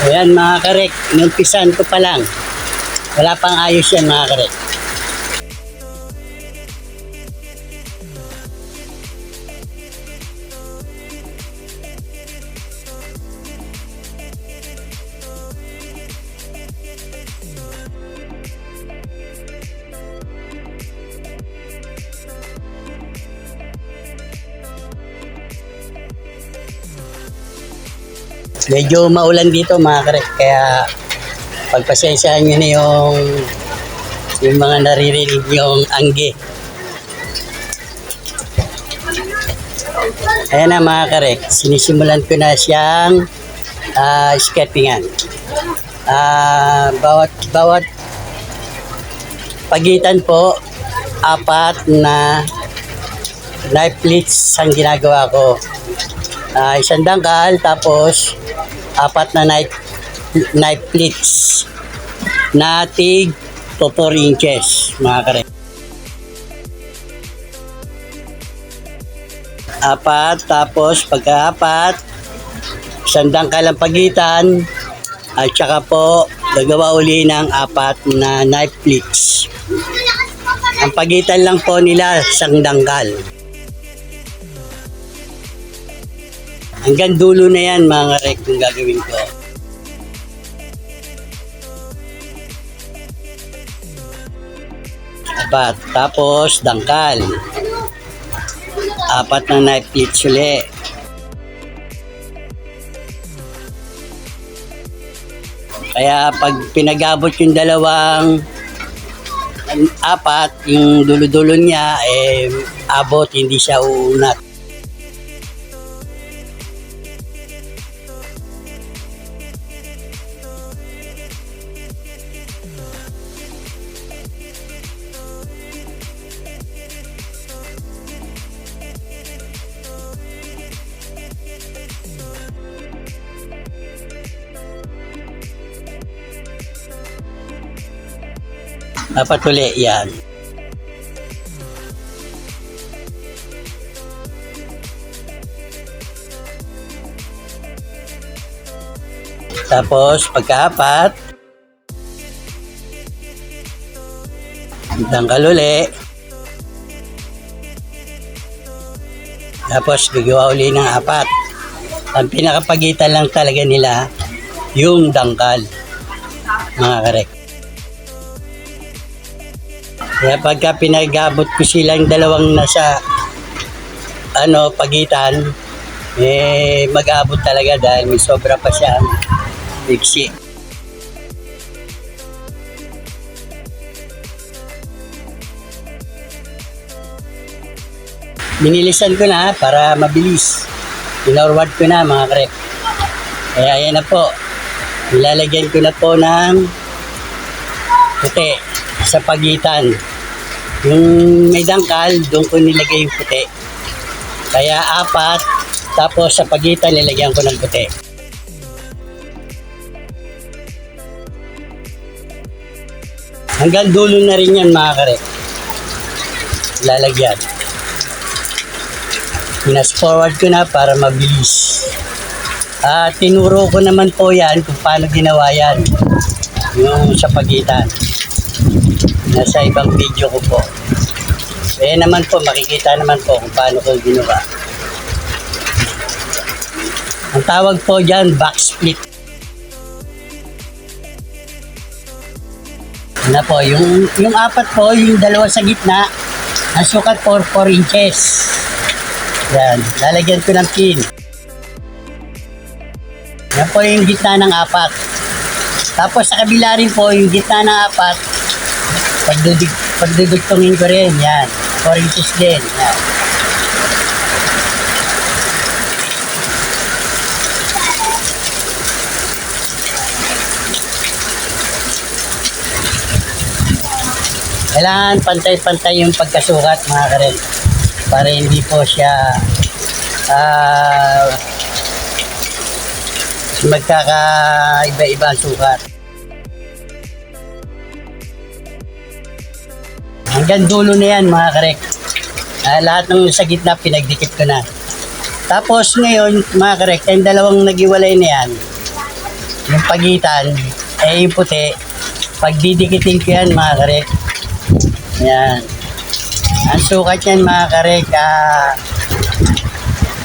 Ayan mga karek, inumpisan ko pa lang. Wala pang ayos yan mga karek. Medyo maulan dito mga karek, kaya pagpasensyahan nyo na yung yung mga naririnig yung angge. Ayan na mga karek, sinisimulan ko na siyang uh, skettingan. Ah, bawat bawat pagitan po apat na knife pleats ang ginagawa ko. Ah, isang dangkal tapos apat na knife knife pleats na tig to 4 inches mga kare. Apat tapos pagka-apat isang dangkal ang pagitan at saka po gagawa uli ng apat na knife pleats. Ang pagitan lang po nila isang Hanggang dulo na yan mga rek kung gagawin ko. Apat. Tapos dangkal. Apat na knife pleats uli. Kaya pag pinagabot yung dalawang apat, yung dulo-dulo niya, eh, abot, hindi siya uunat. Dapat uli yan. Tapos, pagkaapat, tanggal uli. Tapos, gagawa uli ng apat. Ang pinakapagitan lang talaga nila, yung dangkal. Mga karek. Kaya pagka pinagabot ko silang dalawang nasa ano pagitan, eh mag-abot talaga dahil may sobra pa siya bigsi. Binilisan ko na para mabilis. Pinorward ko na mga krep. Kaya ayan na po. Nilalagyan ko na po ng puti sa pagitan. Yung may dangkal, doon ko nilagay yung puti. Kaya apat, tapos sa pagitan nilagyan ko ng puti. Hanggang dulo na rin yan mga kare. Lalagyan. Pinas forward ko na para mabilis. Ah, tinuro ko naman po yan kung paano ginawa yan. Yung sa pagitan. Nasa ibang video ko po. Eh naman po, makikita naman po kung paano ko ginawa. Ang tawag po dyan, back split. Na po, yung, yung apat po, yung dalawa sa gitna, ang sukat for 4 inches. Yan, lalagyan ko ng pin. Yan po yung gitna ng apat. Tapos sa kabila rin po, yung gitna ng apat, pagdudig, pagdudugtungin ko rin, yan. 4 inches din, yan. Kailangan pantay-pantay yung pagkasukat mga karen para hindi po siya ah magkakaiba-iba ang sukat. Hanggang dulo na yan mga karek. Ah, lahat ng sa gitna pinagdikit ko na. Tapos ngayon mga karek, yung dalawang nagiwalay na yan, yung pagitan, eh yung puti, pag didikitin ko yan mga karek, yan. Ang sukat yan mga karek, ah,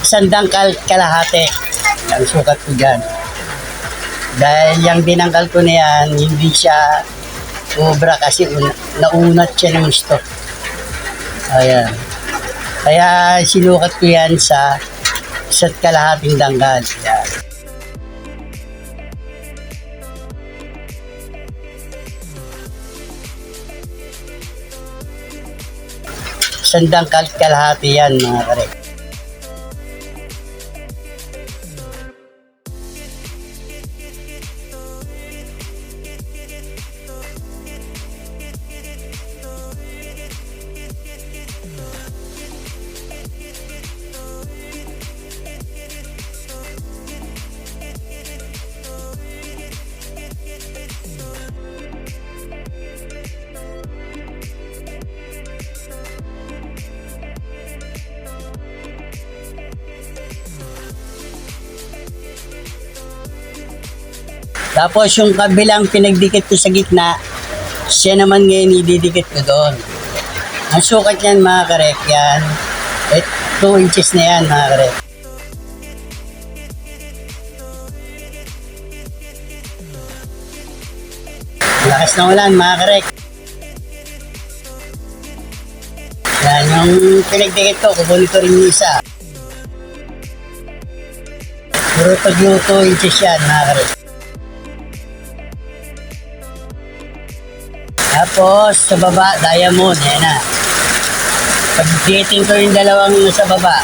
sandang kal kalahati. Ang sukat ko dyan. Dahil yung dinangkal ko na yan, hindi siya obra kasi un- naunat siya ng gusto. Ayan. Kaya sinukat ko yan sa sa kalahating danggal. Yan. Sandang kal kalahati yan mga karek. Tapos yung kabilang pinagdikit ko sa gitna, siya naman ngayon ididikit ko doon. Ang sukat niyan mga karek, yan. 2 inches na yan mga karek. Lakas ng ulan mga karek. Yan, yung pinagdikit ko, kukunin ko rin yung isa. Puro 2 inches yan mga karek. Tapos, sa baba, diamond. Yan na. Pag-dating ko yung dalawang sa baba.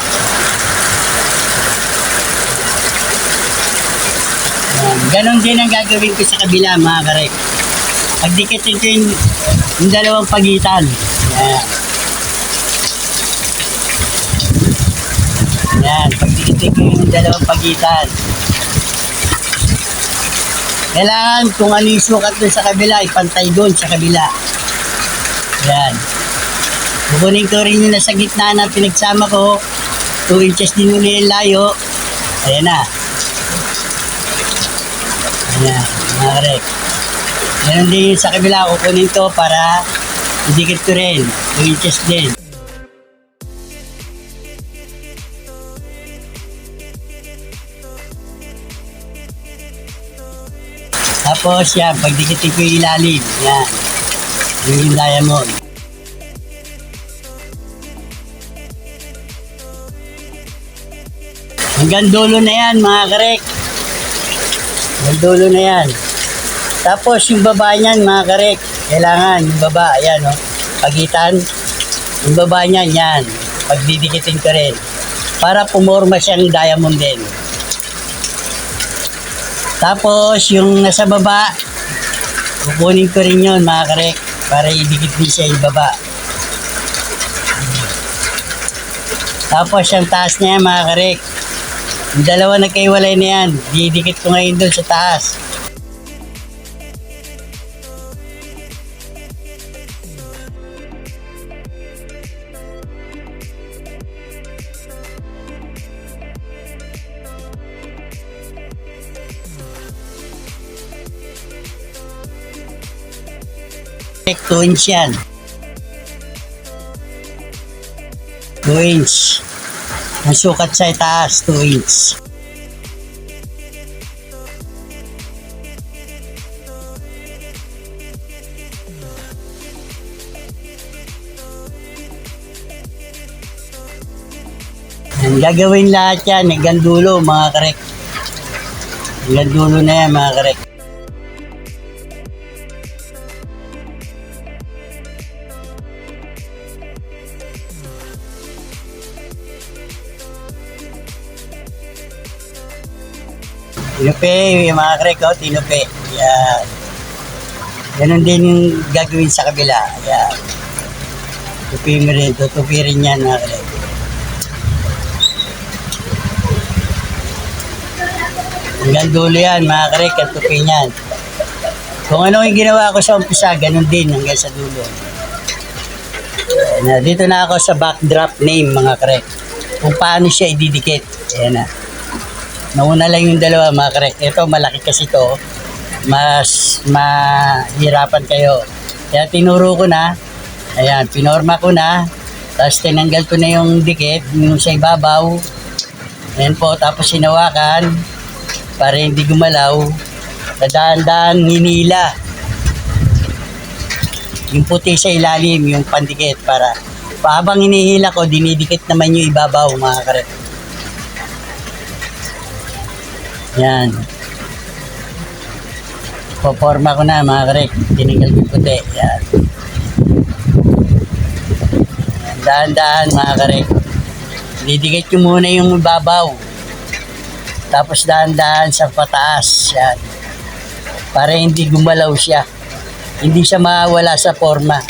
Yan. Ganon din ang gagawin ko sa kabila, mga karek. Pagdikitin ko yung, yung dalawang pagitan. Yan. Yan. Pagdikitin ko yung dalawang pagitan. Kailangan kung ano yung sukat doon sa kabila, ipantay doon sa kabila. Yan. Kukunin ko rin yung nasa gitna na pinagsama ko. 2 inches din muna yung layo. Ayan na. Ayan, mga karek. Meron din yung sa kabila, kukunin ko para idikit ko rin. 2 inches din. Tapos yan, pagdikitin ko yung ilalim. Yan. Yun yung diamond. Hanggang dulo na yan, mga karek. Hanggang dulo na yan. Tapos yung baba niyan, mga karek, kailangan yung baba, ayan, oh, pagitan. Yung baba niyan, yan. Pagdidikitin ko rin. Para pumorma siyang diamond din. Tapos, yung nasa baba, kukunin ko rin yun, mga karek, para idikit din siya yung baba. Tapos, yung taas niya, mga karek, yung dalawa nagkaiwalay na yan, didikit ko ngayon doon sa taas. Check 2 inch yan. 2 inch. Ang sukat sa itaas, 2 inch. Ang gagawin lahat yan, hanggang dulo mga karek. Hanggang dulo na yan mga karek. Tinupi, yung mga krek, oh, tinupi. Yan. Ganun din yung gagawin sa kabila. Yan. Tupi mo rin, tutupi rin yan, mga krek. Hanggang dulo yan, mga krek, ang tupi niyan. Kung ano yung ginawa ko sa umpisa, ganun din hanggang sa dulo. Ayan na, dito na ako sa backdrop name, mga krek. Kung paano siya ididikit. Ayan na. Nauna lang yung dalawa, mga karek. Ito, malaki kasi to. Mas mahirapan kayo. Kaya tinuro ko na. Ayan, pinorma ko na. Tapos tinanggal ko na yung dikit, yung sa ibabaw. Ayan po, tapos sinawakan para hindi gumalaw. Dadaan-daan hinila. Yung puti sa ilalim, yung pandikit para habang hinihila ko, dinidikit naman yung ibabaw, mga karek. Yan. Poporma ko na mga karek. Tinanggal ko puti. Yan. Dahan-dahan mga karek. Didikit ko muna yung babaw. Tapos dahan-dahan sa pataas. Yan. Para hindi gumalaw siya. Hindi siya mawala sa forma.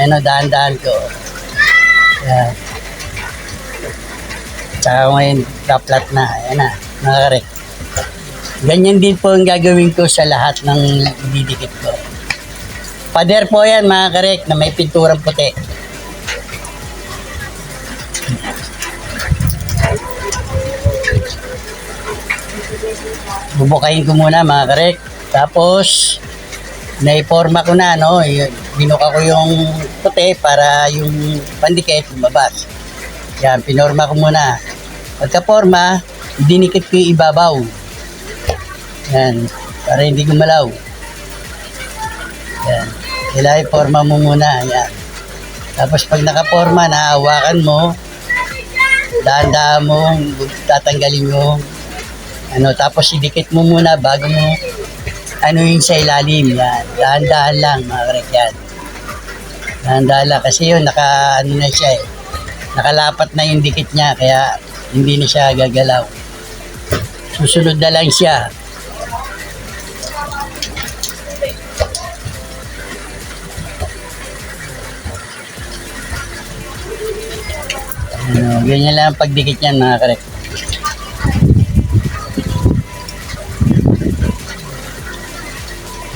Ayan o, dahan-dahan ko. Yan. Tsaka ngayon, kaplat na. Ayan na, mga karek. Ganyan din po ang gagawin ko sa lahat ng didikit ko. Pader po yan mga karek na may pinturang puti. Bubukayin ko muna mga karek. Tapos, naiporma ko na, no? Binuka ko yung puti para yung pandikit lumabas. Yan, pinorma ko muna. Pagka-forma, dinikit ko yung ibabaw. Yan, para hindi gumalaw. Yan. Kailangan forma mo muna. Yan. Tapos pag nakaporma, nahawakan mo, dahan-dahan mo, tatanggalin mo. Ano, tapos idikit mo muna bago mo ano yung sa ilalim. Yan. Dahan-dahan lang, mga karek yan. Dahan-dahan lang. Kasi yun, naka, ano na siya eh. Nakalapat na yung dikit niya, kaya hindi na siya gagalaw. Susunod na lang siya. Ano, ganyan lang ang pagdikit niyan mga karek.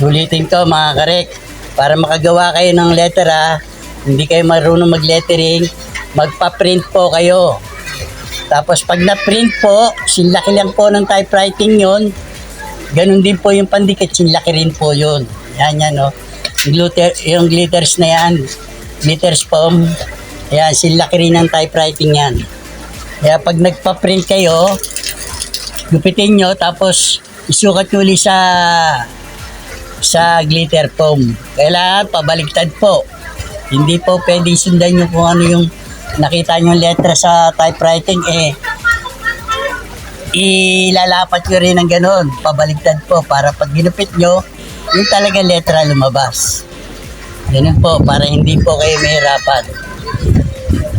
Ulitin ko mga karek. Para makagawa kayo ng lettera, hindi kayo marunong mag-lettering, magpa-print po kayo. Tapos pag na-print po, sinlaki lang po ng typewriting yon. Ganun din po yung pandikit, sinlaki rin po yun. Yan yan no. Yung, glitter, yung glitters na yan, glitters foam, yan, sinlaki rin ng typewriting yan. Kaya pag nagpa-print kayo, gupitin nyo, tapos isukat nyo ulit sa sa glitter foam. Kailangan pabaliktad po. Hindi po pwedeng sundan nyo kung ano yung nakita nyo letra sa typewriting eh ilalapat nyo rin ng ganun. Pabaliktad po para pag ginupit nyo, yung talaga letra lumabas. Ganun po, para hindi po kayo mahirapan.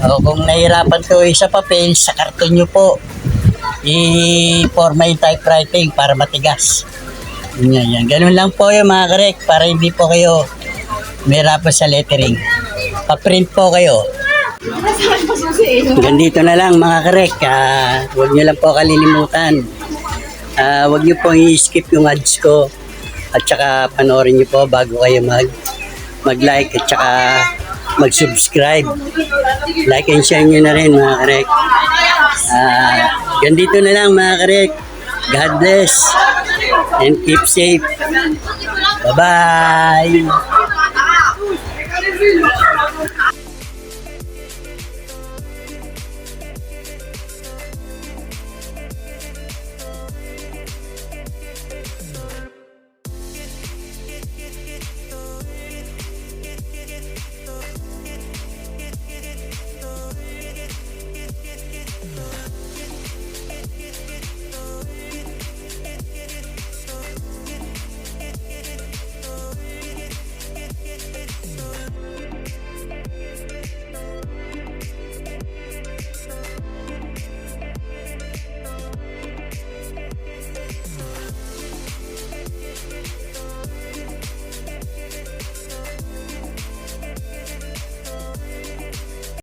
O kung nahirapan to sa papel, sa karton nyo po, i-forma yung typewriting para matigas. Yan, yan. Ganun lang po yung mga karek para hindi po kayo mahirapan sa lettering. Pa-print po kayo. Ganito na lang mga karek. Ah, huwag nyo lang po kalilimutan. Ah, huwag nyo po i-skip yung ads ko. At saka panoorin nyo po bago kayo mag mag-like at saka mag-subscribe. Like and share nyo na rin mga karek. Ah, uh, ganito na lang mga karek. God bless and keep safe. Bye-bye!